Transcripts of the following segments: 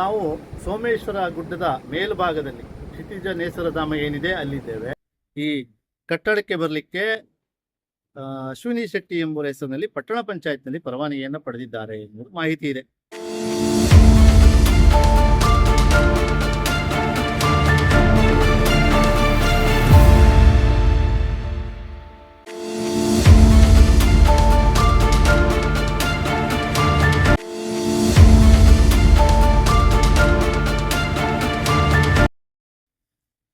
ನಾವು ಸೋಮೇಶ್ವರ ಗುಡ್ಡದ ಮೇಲ್ಭಾಗದಲ್ಲಿ ಕ್ಷಿತಿಜ ನೇಸರಧಾಮ ಏನಿದೆ ಅಲ್ಲಿದ್ದೇವೆ. ಈ ಕಟ್ಟಡಕ್ಕೆ ಬರಲಿಕ್ಕೆ ಅಶ್ವಿನಿ ಶೆಟ್ಟಿ ಎಂಬುವ ಹೆಸರಿನಲ್ಲಿ ಪಟ್ಟಣ ಪಂಚಾಯತ್ನಲ್ಲಿ ಪರವಾನಗಿಯನ್ನು ಪಡೆದಿದ್ದಾರೆ ಎಂಬುದು ಮಾಹಿತಿ ಇದೆ.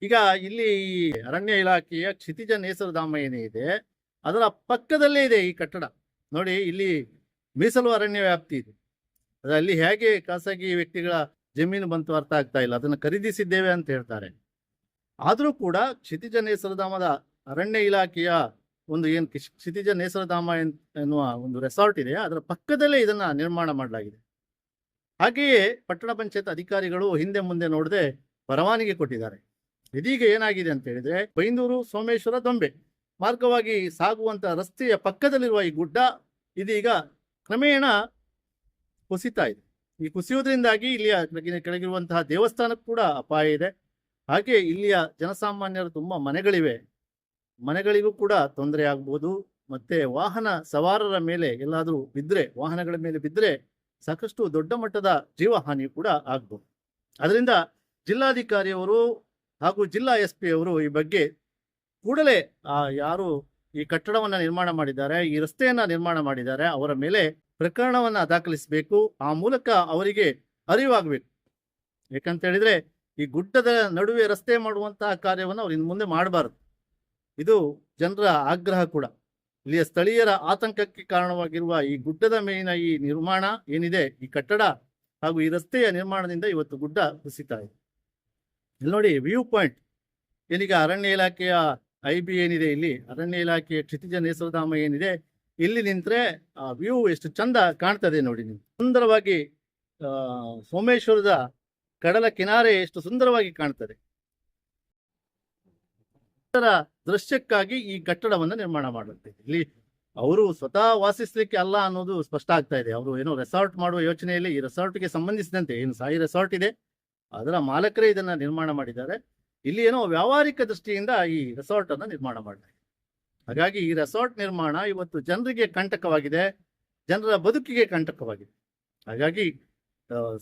ಈಗ ಇಲ್ಲಿ ಅರಣ್ಯ ಇಲಾಖೆಯ ಕ್ಷಿತಿಜ ನೇಸರಧಾಮ ಏನಿದೆ ಅದರ ಪಕ್ಕದಲ್ಲೇ ಇದೆ ಈ ಕಟ್ಟಡ. ನೋಡಿ, ಇಲ್ಲಿ ಮೀಸಲು ಅರಣ್ಯ ವ್ಯಾಪ್ತಿ ಇದೆ. ಅದರಲ್ಲಿ ಹೇಗೆ ಖಾಸಗಿ ವ್ಯಕ್ತಿಗಳ ಜಮೀನು ಬಂತು ಅರ್ಥ ಆಗ್ತಾ ಇಲ್ಲ. ಅದನ್ನು ಖರೀದಿಸಿದ್ದೇವೆ ಅಂತ ಹೇಳ್ತಾರೆ. ಆದರೂ ಕೂಡ ಕ್ಷಿತಿಜ ನೇಸರಧಾಮದ ಅರಣ್ಯ ಇಲಾಖೆಯ ಒಂದು ಏನು ಕ್ಷಿತಿಜ ನೇಸರಧಾಮ ಎನ್- ಎನ್ನುವ ಒಂದು ರೆಸಾರ್ಟ್ ಇದೆ, ಅದರ ಪಕ್ಕದಲ್ಲೇ ಇದನ್ನು ನಿರ್ಮಾಣ ಮಾಡಲಾಗಿದೆ. ಹಾಗೆಯೇ ಪಟ್ಟಣ ಪಂಚಾಯತ್ ಅಧಿಕಾರಿಗಳು ಹಿಂದೆ ಮುಂದೆ ನೋಡದೆ ಪರವಾನಗಿ ಕೊಟ್ಟಿದ್ದಾರೆ. ಇದೀಗ ಏನಾಗಿದೆ ಅಂತ ಹೇಳಿದ್ರೆ ಬೈಂದೂರು, ಸೋಮೇಶ್ವರ, ದೊಂಬೆ ಮಾರ್ಗವಾಗಿ ಸಾಗುವಂತ ರಸ್ತೆಯ ಪಕ್ಕದಲ್ಲಿರುವ ಈ ಗುಡ್ಡ ಇದೀಗ ಕ್ರಮೇಣ ಕುಸಿತಾ ಇದೆ. ಈ ಕುಸಿಯುವುದರಿಂದಾಗಿ ಇಲ್ಲಿಯ ಕೆಳಗಿರುವಂತಹ ದೇವಸ್ಥಾನಕ್ಕೂ ಕೂಡ ಅಪಾಯ ಇದೆ. ಹಾಗೆ ಇಲ್ಲಿಯ ಜನಸಾಮಾನ್ಯರು ತುಂಬಾ ಮನೆಗಳಿವೆ. ಮನೆಗಳಿಗೂ ಕೂಡ ತೊಂದರೆ ಆಗ್ಬೋದು. ಮತ್ತೆ ವಾಹನ ಸವಾರರ ಮೇಲೆ ಎಲ್ಲಾದರೂ ಬಿದ್ದರೆ ವಾಹನಗಳ ಮೇಲೆ ಬಿದ್ದರೆ ಸಾಕಷ್ಟು ದೊಡ್ಡ ಮಟ್ಟದ ಜೀವಹಾನಿ ಕೂಡ ಆಗ್ಬೋದು. ಅದರಿಂದ ಜಿಲ್ಲಾಧಿಕಾರಿಯವರು ಹಾಗೂ ಜಿಲ್ಲಾ ಎಸ್ ಪಿ ಅವರು ಈ ಬಗ್ಗೆ ಕೂಡಲೇ ಯಾರು ಈ ಕಟ್ಟಡವನ್ನ ನಿರ್ಮಾಣ ಮಾಡಿದ್ದಾರೆ, ಈ ರಸ್ತೆಯನ್ನ ನಿರ್ಮಾಣ ಮಾಡಿದ್ದಾರೆ, ಅವರ ಮೇಲೆ ಪ್ರಕರಣವನ್ನ ದಾಖಲಿಸಬೇಕು, ಆ ಮೂಲಕ ಅವರಿಗೆ ಅರಿವಾಗಬೇಕು. ಯಾಕಂತ ಹೇಳಿದ್ರೆ, ಈ ಗುಡ್ಡದ ನಡುವೆ ರಸ್ತೆ ಮಾಡುವಂತಹ ಕಾರ್ಯವನ್ನು ಅವ್ರು ಇನ್ನು ಮುಂದೆ ಮಾಡಬಾರದು. ಇದು ಜನರ ಆಗ್ರಹ ಕೂಡ. ಇಲ್ಲಿಯ ಸ್ಥಳೀಯರ ಆತಂಕಕ್ಕೆ ಕಾರಣವಾಗಿರುವ ಈ ಗುಡ್ಡದ ಮೇಲಿನ ಈ ನಿರ್ಮಾಣ ಏನಿದೆ, ಈ ಕಟ್ಟಡ ಹಾಗೂ ಈ ರಸ್ತೆಯ ನಿರ್ಮಾಣದಿಂದ ಇವತ್ತು ಗುಡ್ಡ ಕುಸಿತಾ ಇದೆ. ಇಲ್ಲಿ ನೋಡಿ ವ್ಯೂ ಪಾಯಿಂಟ್. ಏನೀಗ ಅರಣ್ಯ ಇಲಾಖೆಯ ಐ ಬಿ ಏನಿದೆ ಇಲ್ಲಿ? ಅರಣ್ಯ ಇಲಾಖೆಯ ಕ್ಷಿತಿಜ ನೇಸರಧಾಮ ಏನಿದೆ? ಇಲ್ಲಿ ನಿಂತ್ರೆ, ಆ ವ್ಯೂ ಎಷ್ಟು ಚಂದ ಕಾಣ್ತದೆ ನೋಡಿ ನೀವು. ಸುಂದರವಾಗಿ ಸೋಮೇಶ್ವರದ ಕಡಲ ಕಿನಾರೆ ಎಷ್ಟು ಸುಂದರವಾಗಿ ಕಾಣ್ತದೆ. ಇದರ ದೃಶ್ಯಕ್ಕಾಗಿ ಈ ಕಟ್ಟಡವನ್ನು ನಿರ್ಮಾಣ ಮಾಡುತ್ತೆ ಇಲ್ಲಿ ಅವರು ಸ್ವತಃ ವಾಸಿಸ್ಲಿಕ್ಕೆ ಅಲ್ಲ ಅನ್ನೋದು ಸ್ಪಷ್ಟ ಆಗ್ತಾ ಇದೆ. ಅವರು ಏನೋ ರೆಸಾರ್ಟ್ ಮಾಡುವ ಯೋಚನೆಯಲ್ಲಿ ಈ ರೆಸಾರ್ಟ್ಗೆ ಸಂಬಂಧಿಸಿದಂತೆ, ಏನು ಸಾಯಿ ರೆಸಾರ್ಟ್ ಇದೆ. ಅದರ ಮಾಲಕರೇ ಇದನ್ನ ನಿರ್ಮಾಣ ಮಾಡಿದ್ದಾರೆ. ಇಲ್ಲಿ ಏನೋ ವ್ಯಾವಹಾರಿಕ ದೃಷ್ಟಿಯಿಂದ ಈ ರೆಸಾರ್ಟ್ ಅನ್ನ ನಿರ್ಮಾಣ ಮಾಡಿದ್ದಾರೆ ಹಾಗಾಗಿ ಈ ರೆಸಾರ್ಟ್ ನಿರ್ಮಾಣ ಇವತ್ತು ಜನರಿಗೆ ಕಂಟಕವಾಗಿದೆ. ಜನರ ಬದುಕಿಗೆ ಕಂಟಕವಾಗಿದೆ. ಹಾಗಾಗಿ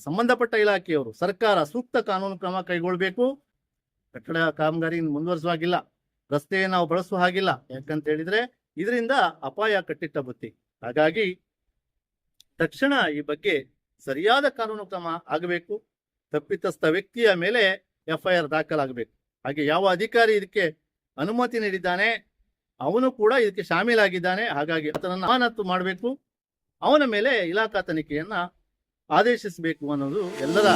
ಸಂಬಂಧಪಟ್ಟ ಇಲಾಖೆಯವರು ಸರ್ಕಾರ ಸೂಕ್ತ ಕಾನೂನು ಕ್ರಮ ಕೈಗೊಳ್ಳಬೇಕು ಕಟ್ಟಡ ಕಾಮಗಾರಿ ಮುಂದುವರಿಸುವ ಹಾಗಿಲ್ಲ ರಸ್ತೆ ನಾವು ಬಳಸುವ ಹಾಗಿಲ್ಲ. ಯಾಕಂತ ಹೇಳಿದ್ರೆ ಇದರಿಂದ ಅಪಾಯ ಕಟ್ಟಿಟ್ಟ ಬುತ್ತಿ. ಹಾಗಾಗಿ ತಕ್ಷಣ ಈ ಬಗ್ಗೆ ಸರಿಯಾದ ಕಾನೂನು ಕ್ರಮ ಆಗಬೇಕು. ತಪ್ಪಿತಸ್ಥ ವ್ಯಕ್ತಿಯ ಮೇಲೆ ಎಫ್ಐಆರ್ ದಾಖಲಾಗಬೇಕು. ಹಾಗೆ ಯಾವ ಅಧಿಕಾರಿ ಇದಕ್ಕೆ ಅನುಮತಿ ನೀಡಿದ್ದಾನೆ, ಅವನು ಕೂಡ ಇದಕ್ಕೆ ಶಾಮೀಲಾಗಿದ್ದಾನೆ. ಹಾಗಾಗಿ ಆತನನ್ನು ಅಮಾನತು ಮಾಡಬೇಕು. ಅವನ ಮೇಲೆ ಇಲಾಖಾ ತನಿಖೆಯನ್ನ ಆದೇಶಿಸಬೇಕು ಅನ್ನೋದು ಎಲ್ಲರ.